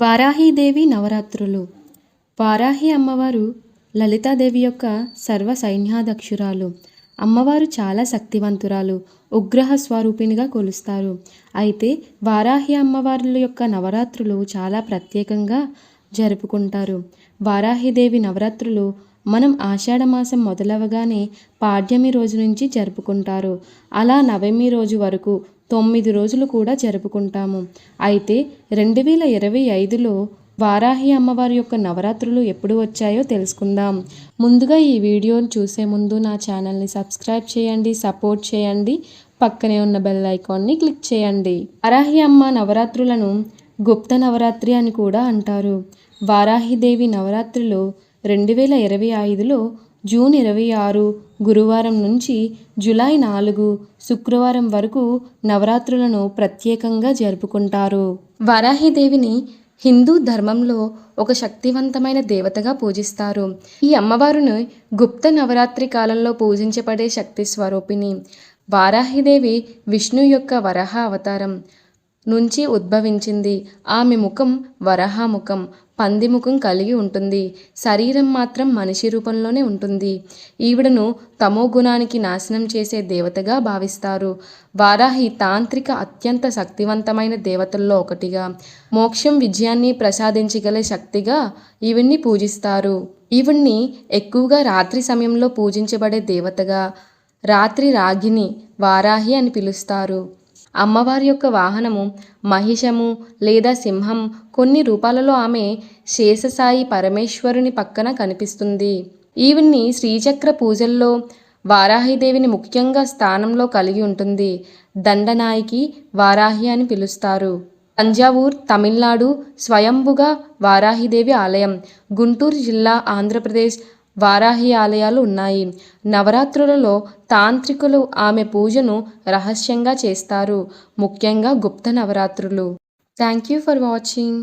వారాహీదేవి నవరాత్రులు. వారాహి అమ్మవారు లలితాదేవి యొక్క సర్వ సైన్యాధ్యక్షురాలు. అమ్మవారు చాలా శక్తివంతురాలు ఉగ్రహ స్వరూపిణిగా కొలుస్తారు. అయితే వారాహి అమ్మవార్ల యొక్క నవరాత్రులు చాలా ప్రత్యేకంగా జరుపుకుంటారు. వారాహిదేవి నవరాత్రులు మనం ఆషాఢమాసం మొదలవగానే పాడ్యమి రోజు నుంచి జరుపుకుంటారు. అలా నవమి రోజు వరకు తొమ్మిది రోజులు కూడా జరుపుకుంటాము. అయితే రెండు వేల ఇరవై ఐదులో వారాహి అమ్మవారి యొక్క నవరాత్రులు ఎప్పుడు వచ్చాయో తెలుసుకుందాం. ముందుగా ఈ వీడియోని చూసే ముందు నా ఛానల్ని సబ్స్క్రైబ్ చేయండి సపోర్ట్ చేయండి పక్కనే ఉన్న బెల్ ఐకాన్ని క్లిక్ చేయండి. వారాహి అమ్మ నవరాత్రులను గుప్త నవరాత్రి అని కూడా అంటారు. వారాహిదేవి నవరాత్రులు రెండు వేల ఇరవై ఐదులో జూన్ ఇరవై ఆరు గురువారం నుంచి జూలై నాలుగు శుక్రవారం వరకు నవరాత్రులను ప్రత్యేకంగా జరుపుకుంటారు. వారాహిదేవిని హిందూ ధర్మంలో ఒక శక్తివంతమైన దేవతగా పూజిస్తారు. ఈ అమ్మవారును గుప్త నవరాత్రి కాలంలో పూజించబడే శక్తి స్వరూపిణి వారాహిదేవి విష్ణు యొక్క వరహ అవతారం. నుంచి ఉద్భవించింది. ఆమె ముఖం వరహాముఖం ముఖం పంది ముఖం కలిగి ఉంటుంది. శరీరం మాత్రం మనిషి రూపంలోనే ఉంటుంది. ఈవిడను తమో గుణానికి నాశనం చేసే దేవతగా భావిస్తారు. వారాహి తాంత్రిక అత్యంత శక్తివంతమైన దేవతల్లో ఒకటిగా మోక్షం విజయాన్ని ప్రసాదించగల శక్తిగా ఈవిడ్ని పూజిస్తారు. ఈవిడ్ని ఎక్కువగా రాత్రి సమయంలో పూజించబడే దేవతగా రాత్రి రాగిని వారాహి అని పిలుస్తారు. అమ్మవారి యొక్క వాహనము మహిషము లేదా సింహం కొన్ని రూపాలలో ఆమె శేషసాయి పరమేశ్వరుని పక్కన కనిపిస్తుంది. ఈవిని శ్రీచక్ర పూజల్లో వారాహిదేవిని ముఖ్యంగా స్థానంలో కలిగి ఉంటుంది. దండనాయికి వారాహి అని పిలుస్తారు. తంజావూర్ తమిళనాడు స్వయంభుగా వారాహిదేవి ఆలయం గుంటూరు జిల్లా ఆంధ్రప్రదేశ్ వారాహి ఆలయాలు ఉన్నాయి. నవరాత్రులలో తాంత్రికులు ఆమె పూజను రహస్యంగా చేస్తారు. ముఖ్యంగా గుప్త నవరాత్రులు. Thank you for watching.